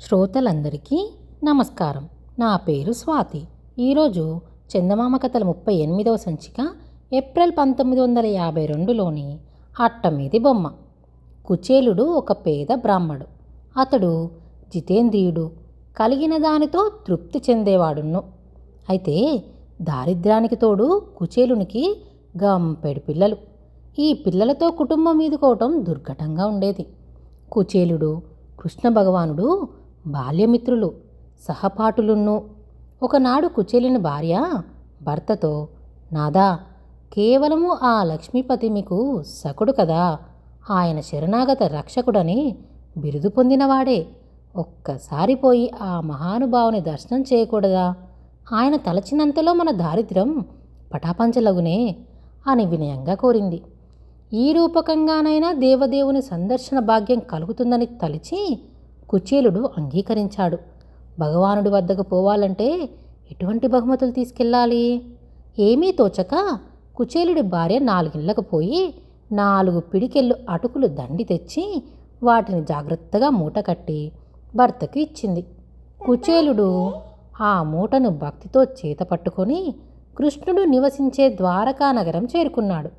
శ్రోతలందరికీ నమస్కారం. నా పేరు స్వాతి. ఈరోజు చందమామ కథల ముప్పై ఎనిమిదవ సంచిక ఏప్రిల్ పంతొమ్మిది వందల యాభై రెండులోని అట్టమీది బొమ్మ. కుచేలుడు ఒక పేద బ్రాహ్మడు. అతడు జితేంద్రియుడు. కలిగిన దానితో తృప్తి చెందేవాడును అయితే దారిద్ర్యానికి తోడు కుచేలునికి గంపెడు పిల్లలు. ఈ పిల్లలతో కుటుంబం మీదుకోవటం దుర్ఘటంగా ఉండేది. కుచేలుడు కృష్ణ భగవానుడు బాల్యమిత్రులు సహపాఠులున్ను ఒకనాడు కుచేలిన భార్య భర్తతో నాదా కేవలము ఆ లక్ష్మీపతి మీకు సకుడు కదా? ఆయన శరణాగత రక్షకుడని బిరుదు పొందినవాడే. ఒక్కసారి పోయి ఆ మహానుభావుని దర్శనం చేయకూడదా? ఆయన తలచినంతలో మన దారిద్ర్యం పటాపంచలగునే అని వినయంగా కోరింది. ఈ రూపకంగానైనా దేవదేవుని సందర్శన భాగ్యం కలుగుతుందని తలిచి కుచేలుడు అంగీకరించాడు. భగవానుడి వద్దకు పోవాలంటే ఎటువంటి బహుమతులు తీసుకెళ్ళాలి? ఏమీ తోచక కుచేలుడి భార్య నాలుగిళ్ళకు పోయి నాలుగు పిడికెళ్ళు అటుకులు దండి తెచ్చి వాటిని జాగ్రత్తగా మూట కట్టి భర్తకు ఇచ్చింది. కుచేలుడు ఆ మూటను భక్తితో చేత పట్టుకొని కృష్ణుడు నివసించే ద్వారకా నగరం చేరుకున్నాడు.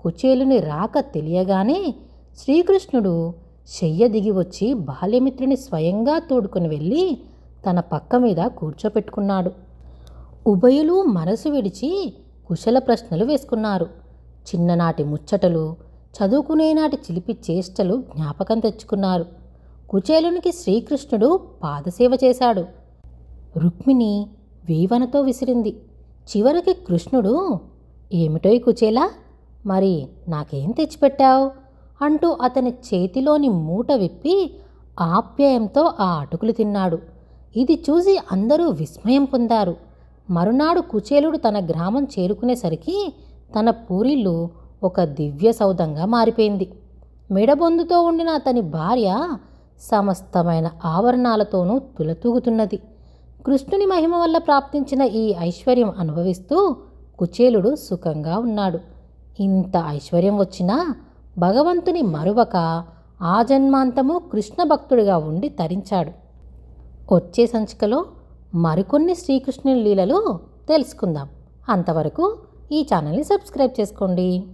కుచేలుని రాక తెలియగానే శ్రీకృష్ణుడు శయ్య దిగి వచ్చి బాల్యమిత్రుని స్వయంగా తోడుకొని వెళ్ళి తన పక్క మీద కూర్చోపెట్టుకున్నాడు. ఉభయులు మనసు విడిచి కుశల ప్రశ్నలు వేసుకున్నారు. చిన్ననాటి ముచ్చటలు చదువుకునే నాటి చిలిపి చేష్టలు జ్ఞాపకం తెచ్చుకున్నారు. కుచేలునికి శ్రీకృష్ణుడు పాదసేవ చేశాడు. రుక్మిణి వీవనతో విసిరింది. చివరికి కృష్ణుడు ఏమిటోయ్ కుచేలా? మరి నాకేం తెచ్చిపెట్టావు? అంటూ అతని చేతిలోని మూట విప్పి ఆప్యాయంతో ఆ అటుకులు తిన్నాడు. ఇది చూసి అందరూ విస్మయం పొందారు. మరునాడు కుచేలుడు తన గ్రామం చేరుకునేసరికి తన పూరిల్లు ఒక దివ్య సౌధంగా మారిపోయింది. మెడబొందుతో ఉండిన అతని భార్య సమస్తమైన ఆవరణాలతోనూ తులతూగుతున్నది. కృష్ణుని మహిమ వల్ల ప్రాప్తించిన ఈ ఐశ్వర్యం అనుభవిస్తూ కుచేలుడు సుఖంగా ఉన్నాడు. ఇంత ఐశ్వర్యం వచ్చినా భగవంతుని మరువక ఆ జన్మాంతము కృష్ణ భక్తుడిగా ఉండి తరించాడు. వచ్చే సంచికలో మరికొన్ని శ్రీకృష్ణుని లీలలు తెలుసుకుందాం. అంతవరకు ఈ ఛానల్ని సబ్స్క్రైబ్ చేసుకోండి.